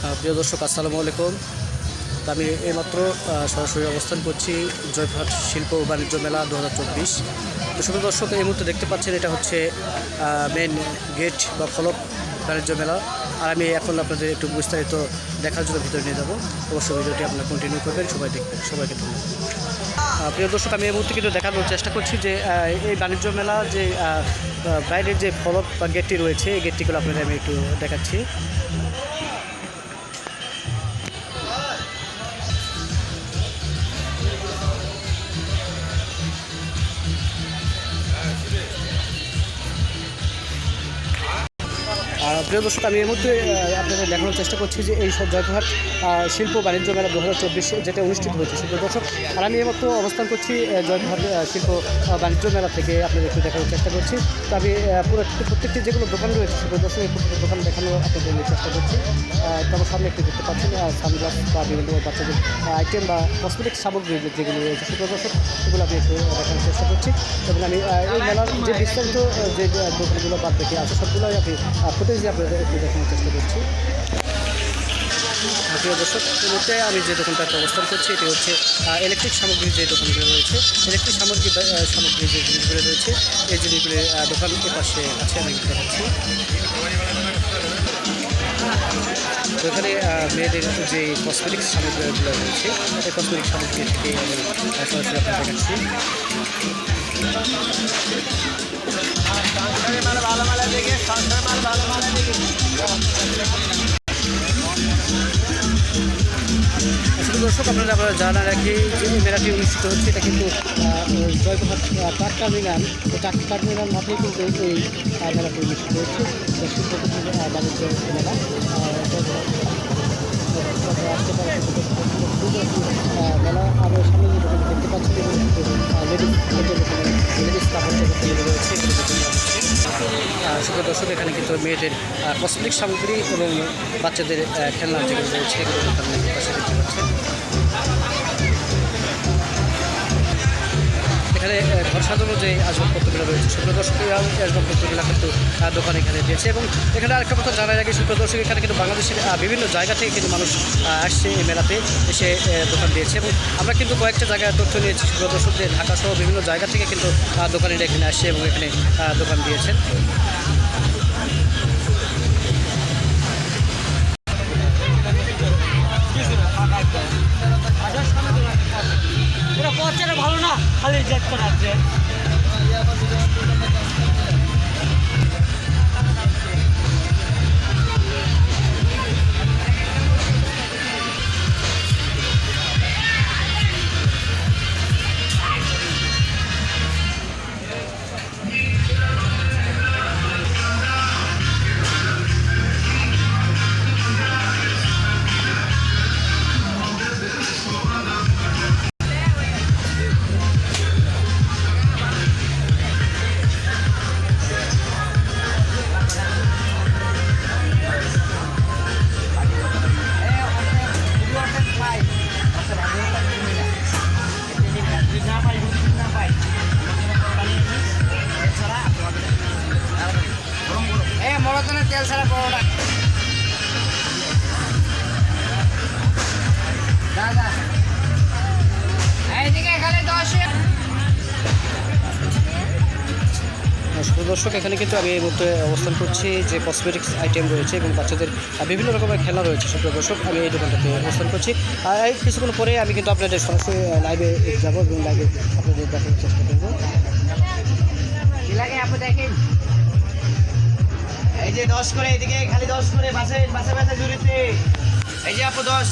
প্রিয় দর্শক, আসসালামু আলাইকুম। আমি এইমাত্র সরাসরি অবস্থান করছি জয়পুরহাট শিল্প বাণিজ্য মেলা দু হাজার চব্বিশ। শুধু দর্শক, এই মুহূর্তে দেখতে পাচ্ছেন এটা হচ্ছে মেন গেট বা ফলক বাণিজ্য মেলা। আর আমি এখন আপনাদের একটু বিস্তারিত দেখার জন্য ভিতরে নিয়ে যাব। অবশ্যই ভিডিওটি আপনারা কন্টিনিউ করবেন, সবাই দেখবেন, সবাইকে ধন্যবাদ। প্রিয় দর্শক, আমি এই মুহূর্তে কিন্তু দেখানোর চেষ্টা করছি যে এই বাণিজ্য মেলা যে বাইরের যে ফলক বা গেটটি রয়েছে, এই গেটটিগুলো আপনাদের আমি একটু দেখাচ্ছি। প্রিয় দর্শক আমি মুহূর্তে আহ, আপনাদের দেখানোর চেষ্টা করছি যে এই সব জয়পুরহাট শিল্প বাণিজ্য মেলা দু হাজার চব্বিশে যেটা অনুষ্ঠিত হয়েছে। সুপ্রিয় দর্শক আর আমি এইমাত্র অবস্থান করছি জয়পুরহাট শিল্প বাণিজ্য মেলা থেকে আপনাদের একটু দেখানোর চেষ্টা করছি। তো আমি পুরো প্রত্যেকটি যেগুলো দোকান রয়েছে সুপ্রিয় দর্শক এই প্রত্যেকটি দোকান দেখানোর আপনাদের চেষ্টা করছি। আহ, তো আমার সামনে একটু দেখতে পাচ্ছেন সানগ্লাস বা বিভিন্ন বাচ্চাদের আইটেম বা কসমেটিক সামগ্রী যেগুলো রয়েছে সুপ্রিয় দর্শক সেগুলো আমি একটু দেখানোর চেষ্টা করছি। এবং আমি এই মেলার যে বিস্তারিত যে দোকানগুলো বাদ দেখে আছে সবগুলোই আমি ফুটেজ দেখানোর চেষ্টা করছি। আহ, প্রিয় দর্শক আমি যে দোকানটাতে অবস্থান করছি এটি হচ্ছে ইলেকট্রিক সামগ্রীর যে দোকানগুলো রয়েছে ইলেকট্রিক সামগ্রী সামগ্রীর যে জিনিসগুলো রয়েছে এই জিনিসগুলি আহ, দোকান পাশে আছে আমি দেখাচ্ছি তো এখানে মেয়েদের যে কসমেটিক্স সামগ্রীগুলো রয়েছে এই কসমেটিক সামগ্রী থেকে আমি আপনাদের দেখাচ্ছি। দর্শক আপনারা জানা রাখি যে মেলাটি অনুষ্ঠিত হচ্ছে এটা কিন্তু আহ, ট্রাক টার্মিনাল ট্রাক টার্মিনাল মাঠেই কিন্তু এই মেলাটি অনুষ্ঠিত হচ্ছে বাণিজ্য মেলা আসতে পারে মেলা আর এর সামনে দেখতে পাচ্ছি লেডিস লেডিস রয়েছে শুধু দর্শক, এখানে কিন্তু মেয়েদের কসমেটিক সামগ্রী এবং বাচ্চাদের খেলনা যেগুলো রয়েছে, এগুলো এখানে ঘর সাজানোর যে আসবাবপত্রগুলো রয়েছে শুক্র দর্শক আসবাবপত্রগুলো কিন্তু দোকান এখানে দিয়েছে এবং এখানে আরেকটা কথা জানা যায় শুক্র দর্শক, এখানে কিন্তু বাংলাদেশের বিভিন্ন জায়গা থেকে কিন্তু মানুষ আসছে এই মেলাতে, এসে দোকান দিয়েছে এবং আমরা কিন্তু কয়েকটা জায়গায় তথ্য নিয়েছি শুক্র দর্শক যে ঢাকা সহ বিভিন্ন জায়গা থেকে কিন্তু দোকানিরা এখানে আসছে এবং এখানে দোকান দিয়েছেন। খালি জেট করা দর্শক, এখানে কিন্তু আমি এই মুহূর্তে অবস্থান করছি যে কসমেটিক্স আইটেম রয়েছে এবং বাচ্চাদের বিভিন্ন রকমের খেলা রয়েছে। শুভ দর্শক, আমি এই দোকানটাতে অবস্থান করছি। আর এই কিছুক্ষণ পরে আমি কিন্তু আপনাদের সরাসরি লাইভে যাব এবং লাইভে আপনাদের দেখানোর চেষ্টা করব। দেখেন? এই যে দশ করে, এদিকে খালি দশ করে, বাসে বাসে বাসে জুড়িতে এই যে আপু দশ